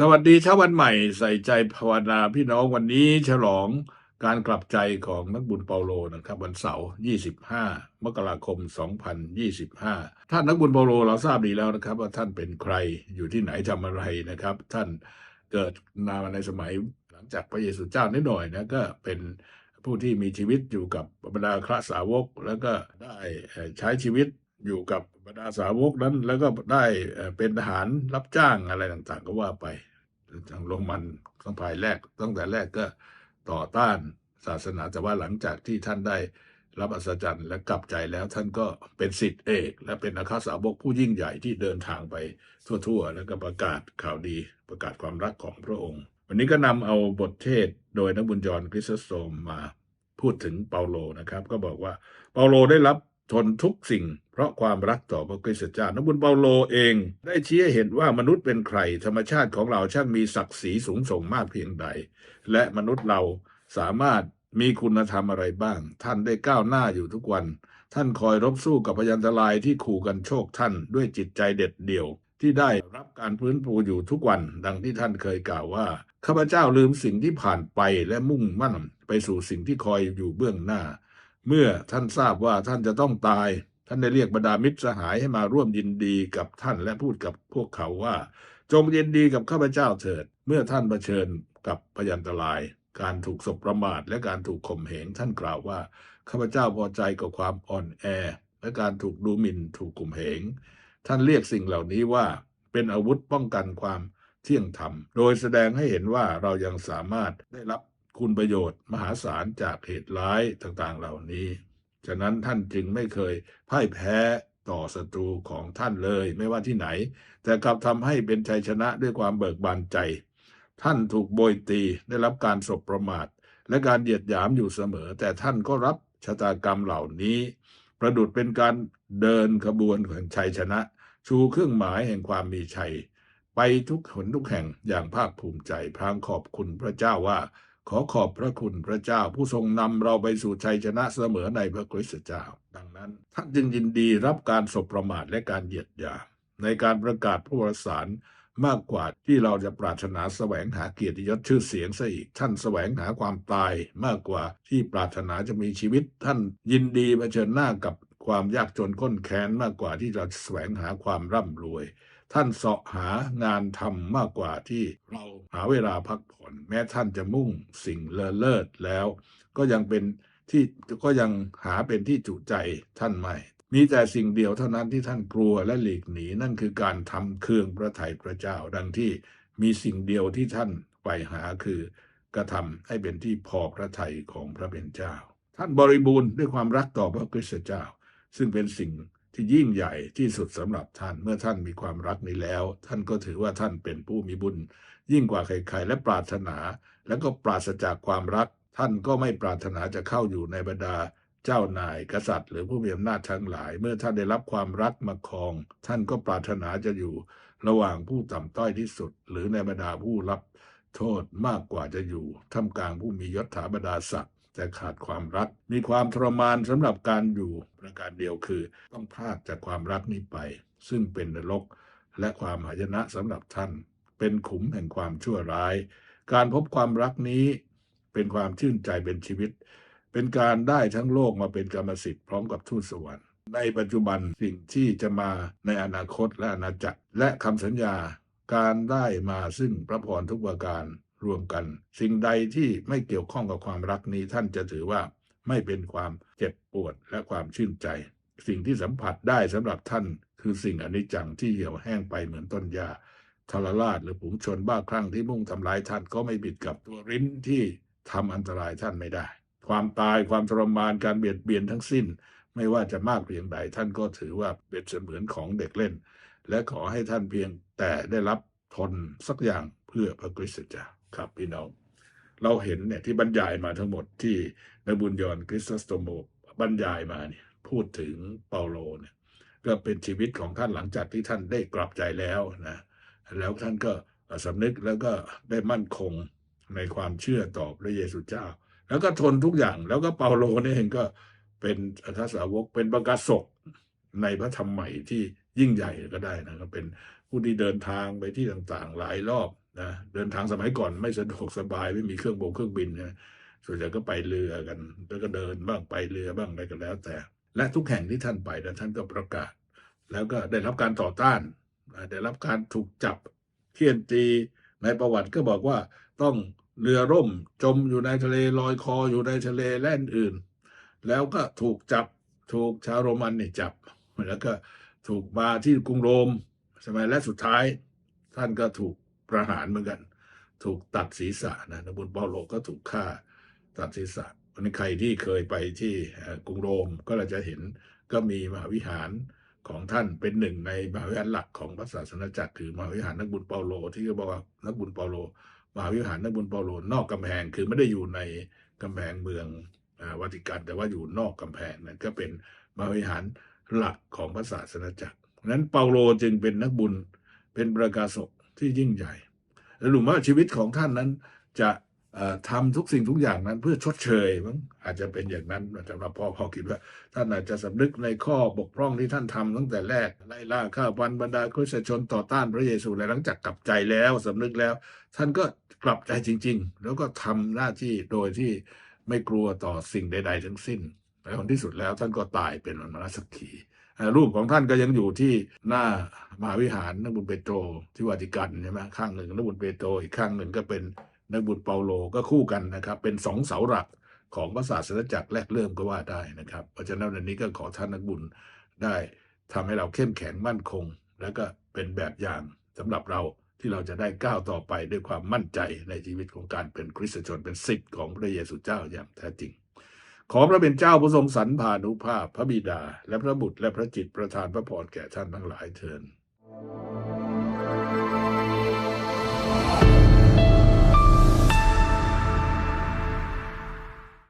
สวัสดีเช้าวันใหม่ใส่ใจภาวนาพี่น้องวันนี้ฉลองการกลับใจของนักบุญเปาโลนะครับ วันเสาร์ 25 มกราคม 2025 ท่านนักบุญเปาโลเราทราบดีแล้วนะครับ ว่าท่านเป็นใครอยู่ที่ไหนทำอะไรนะครับ ท่านเกิดนามาในสมัยหลังจากพระเยซูเจ้านิดหน่อยนะก็เป็นผู้ที่มีชีวิตอยู่กับบรรดาคระสาวก แล้วก็ได้ใช้ชีวิตอยู่กับบรรดาสาวกนั้น แล้วก็ได้เป็นทหารรับจ้างอะไรต่างๆ ก็ว่าไป ทางโรมันตั้งภายแรก ตั้งแต่แรกก็ต่อต้านศาสนาแต่ว่าหลังจากที่ท่านได้รับอัศจรรย์และกลับใจแล้วท่านก็เป็นสิทธิเอก และเป็นอาคาสาวกผู้ยิ่งใหญ่ที่เดินทางไปทั่วๆ แล้วก็ประกาศข่าวดีประกาศความรักของพระองค์ วันนี้ก็นำเอาบทเทศโดยนักบุญจรคริสตโสมมาพูดถึงเปาโลนะครับ ก็บอกว่าเปาโลได้รับ ทนทุกสิ่ง เพราะความรักต่อพระคริสตเจ้านบุญเปาโลเอง ได้ชี้ให้เห็นว่ามนุษย์เป็นใคร ธรรมชาติของเราช่างมีศักดิ์ศรีสูงส่งมากเพียงใด และมนุษย์เราสามารถมีคุณธรรมอะไรบ้าง ท่านได้ก้าวหน้าอยู่ทุกวัน ท่านคอยรบสู้กับพยันตรายที่ขู่กันโชคท่านด้วยจิตใจเด็ดเดี่ยว ที่ได้รับการฟื้นฟูอยู่ทุกวัน ดังที่ท่านเคยกล่าวว่าข้าพเจ้าลืมสิ่งที่ผ่านไปและมุ่งมั่นไปสู่สิ่งที่คอยอยู่เบื้องหน้า เมื่อท่านทราบว่าท่านจะต้องตาย ท่านได้เรียกบรรดามิตรสหายให้มาร่วมยินดีกับท่านและพูดกับพวกเขาว่า จงยินดีกับข้าพเจ้าเถิด เมื่อท่านเผชิญกับพยันตราย การถูกสบประมาทและการถูกข่มเหงท่านกล่าวว่าข้าพเจ้าพอใจกับความอ่อนแอ และการถูกดูหมิ่นถูกข่มเหงท่านเรียกสิ่งเหล่านี้ว่า เป็นอาวุธป้องกันความเที่ยงธรรม โดยแสดงให้เห็นว่าเรายังสามารถได้รับ คุณประโยชน์มหาศาลจากเหตุร้ายต่างๆเหล่านี้ ฉะนั้นท่านจึงไม่เคยพ่ายแพ้ต่อศัตรูของท่านเลยไม่ว่าที่ไหน แต่กลับทำให้เป็นชัยชนะด้วยความเบิกบานใจ ท่านถูกโบยตีได้รับการสบประมาท และการเหยียดหยามอยู่เสมอ แต่ท่านก็รับชะตากรรมเหล่านี้ ประดุดเป็นการเดินขบวนแห่งชัยชนะ ชูเครื่องหมายแห่งความมีชัย ไปทุกหนทุกแห่งอย่างภาคภูมิใจพลางขอบคุณพระเจ้าว่า ขอขอบพระคุณพระเจ้าผู้ทรงนำเราไปสู่ชัยชนะเสมอในพระคริสตเจ้า ดังนั้นท่านจึงยินดีรับการสบประมาทและการเหยียดหยามในการประกาศพระวรสารมากกว่าที่เราจะปรารถนาแสวงหาเกียรติยศชื่อเสียงซะอีก ท่านแสวงหาความตายมากกว่าที่ปรารถนาจะมีชีวิต ท่านยินดีเผชิญหน้ากับ ความยากจนข้นแค้นมากกว่าที่เราจะแสวงหาความร่ำรวย ท่านเสาะหางานทำมากกว่าที่เราหาเวลาพักผ่อน แม้ท่านจะมุ่งสิ่งเลอเลิศแล้ว ก็ยังเป็นที่ก็ยังหาเป็นที่จุใจท่านไม่มีแต่สิ่งเดียวเท่านั้นที่ท่านกลัวและหลีกหนีนั่นคือการทำเครื่องพระทัยพระเจ้า ดังที่มีสิ่งเดียวที่ท่านใฝ่หาคือกระทำให้เป็นที่พอพระทัยของพระเป็นเจ้า ท่านบริบูรณ์ด้วยความรักต่อพระคริสตเจ้า ซึ่งเป็นสิ่งที่ยิ่งใหญ่ที่สุดสำหรับท่านเมื่อท่านมีความรักนี้แล้ว ท่านก็ถือว่าท่านเป็นผู้มีบุญ ยิ่งกว่าใครๆและปรารถนา แล้วก็ปราศจากความรัก ท่านก็ไม่ปรารถนาจะเข้าอยู่ในบรรดาเจ้านายกษัตริย์ หรือผู้มีอำนาจทั้งหลาย เมื่อท่านได้รับความรักมาครอง ท่านก็ปรารถนาจะอยู่ระหว่างผู้ต่ำต้อยที่สุด หรือในบรรดาผู้รับโทษมากกว่าจะอยู่ท่ามกลางผู้มียศถาบรรดาศักดิ์แต่ขาดความรัก มีความทรมานสำหรับการอยู่ การเดียวคือ ต้องพลาดจากความรักนี้ไป ซึ่งเป็นนรกและความหายนะสำหรับท่าน เป็นขุมแห่งความชั่วร้าย การพบความรักนี้ เป็นความชื่นใจเป็นชีวิต เป็นการได้ทั้งโลกมาเป็นกรรมสิทธิ์พร้อมกับทูตสวรรค์ในปัจจุบันสิ่งที่จะมาในอนาคตและอาณาจักรและคำสัญญา การได้มาซึ่งพระพรทุกประการรวมกัน สิ่งใดที่ไม่เกี่ยวข้องกับความรักนี้ท่านจะถือว่า ไม่เป็นความเจ็บปวดและความชื่นใจ สิ่งที่สัมผัสได้สำหรับท่าน คือสิ่งอนิจจังที่เหี่ยวแห้งไปเหมือนต้นหญ้าทรราชหรือผงชนบ้าคลั่งที่มุ่งทำลายท่านก็ไม่บิดกับตัวริ้นที่ทำอันตรายท่านไม่ได้ ความตายความทรมานการเบียดเบียนทั้งสิ้น ไม่ว่าจะมากเพียงใดท่านก็ถือว่าเป็นเสมือนของเด็กเล่น และขอให้ท่านเพียงแต่ได้รับทนสักอย่างเพื่อพระคริสตเจ้าครับพี่น้อง เราเห็นเนี่ยที่บรรยายมาทั้งหมดที่นบุญยอนคริสตสโตโมบรรยายมาเนี่ยพูดถึงเปาโลเนี่ยก็เป็นชีวิตของท่านหลังจากที่ท่านได้กลับใจแล้วนะแล้วท่านก็สำนึกแล้วก็ได้มั่นคงในความเชื่อต่อพระเยซูเจ้า แล้วก็ทนทุกอย่างแล้วก็เปาโลเนี่ยเองก็เป็นอัครสาวกเป็นประกาศกในพระธรรมใหม่ที่ยิ่งใหญ่ก็ได้นะครับเป็นผู้ที่เดินทางไปที่ต่างๆ หลายรอบ นะเดินทางสมัยก่อนไม่สะดวกสบายไม่มีเครื่องบงเครื่องบินนะส่วนใหญ่ก็ไปเรือกัน แล้วก็เดินบ้างไปเรือบ้างอะไรก็แล้ว แต่ และทุกแห่งที่ท่านไปนะท่านก็ประกาศ แล้วก็ได้รับการต่อต้านได้รับการถูกจับเคี่ยนตีในประวัติก็บอกว่าต้องเรือร่มจมอยู่ในทะเลลอยคออยู่ในทะเลแล่นอื่น แล้วก็ถูกจับถูกชาวโรมันเนี่ยจับ แล้วก็ถูกมาที่กรุงโรมใช่ไหมและสุดท้าย ท่านก็ถูก ประหารเหมือนกัน ถูกตัดศีรษะนะนบุญเปาโลก็ถูกฆ่าตัดศีรษะวันใครที่เคยไปที่กรุงโรมก็เราจะเห็นก็มีมหาวิหารของท่านเป็นหนึ่งในมหาวิหารหลักของพระศาสนาจักรคือมหาวิหารนักบุญเปาโล ที่เขาบอกว่านักบุญเปาโลมหาวิหารนักบุญเปาโลนอกกำแพงคือไม่ได้อยู่ในกำแพงเมืองวาติกันแต่ว่าอยู่นอกกำแพงนั่นก็เป็นมหาวิหารหลักของพระศาสนาจักรนั้นเปาโลจึงเป็นนักบุญเป็นประกาศก ที่ยิ่งใหญ่ และหลุมว่าชีวิตของท่านนั้นจะเอ่อทำทุกสิ่งทุกอย่างนั้นเพื่อชดเชยมั้งอาจจะเป็นอย่างนั้นสำหรับพ่อพอคิดว่า ท่านอาจจะสำนึกในข้อบกพร่องที่ท่านทำตั้งแต่แรกไล่ล่าฆ่าฟันบรรดาคริสชนต่อต้านพระเยซูและหลังจากกลับใจแล้วสำนึกแล้ว ท่านก็กลับใจจริง ๆ แล้วก็ทำหน้าที่โดยที่ไม่กลัวต่อสิ่งใด ๆ ทั้งสิ้นและผลที่สุดแล้วท่านก็ตายเป็นมรณสักขี รูปของท่านก็ยังอยู่ที่หน้ามหาวิหารนักบุญเปโตรที่วาติกันใช่ไหมข้างหนึ่งนักบุญเปโตรอีกข้างหนึ่งก็เป็นนักบุญเปาโลก็คู่กันนะครับ เป็นสองเสาหลักของพระศาสนจักรแรกเริ่มก็ว่าได้นะครับ เพราะฉะนั้นวันนี้ก็ขอท่านนักบุญได้ทำให้เราเข้มแข็งมั่นคง แล้วก็เป็นแบบอย่างสำหรับเราที่เราจะได้ก้าวต่อไปด้วยความมั่นใจในชีวิตของการเป็นคริสตชนเป็นสิทธิ์ของพระเยซูเจ้าอย่างแท้จริง ขอพระเป็นเจ้าผู้ทรงสรรพานุภาพพระบิดา และพระบุตรและพระจิตประทานพระพรแก่ท่านทั้งหลายเทิน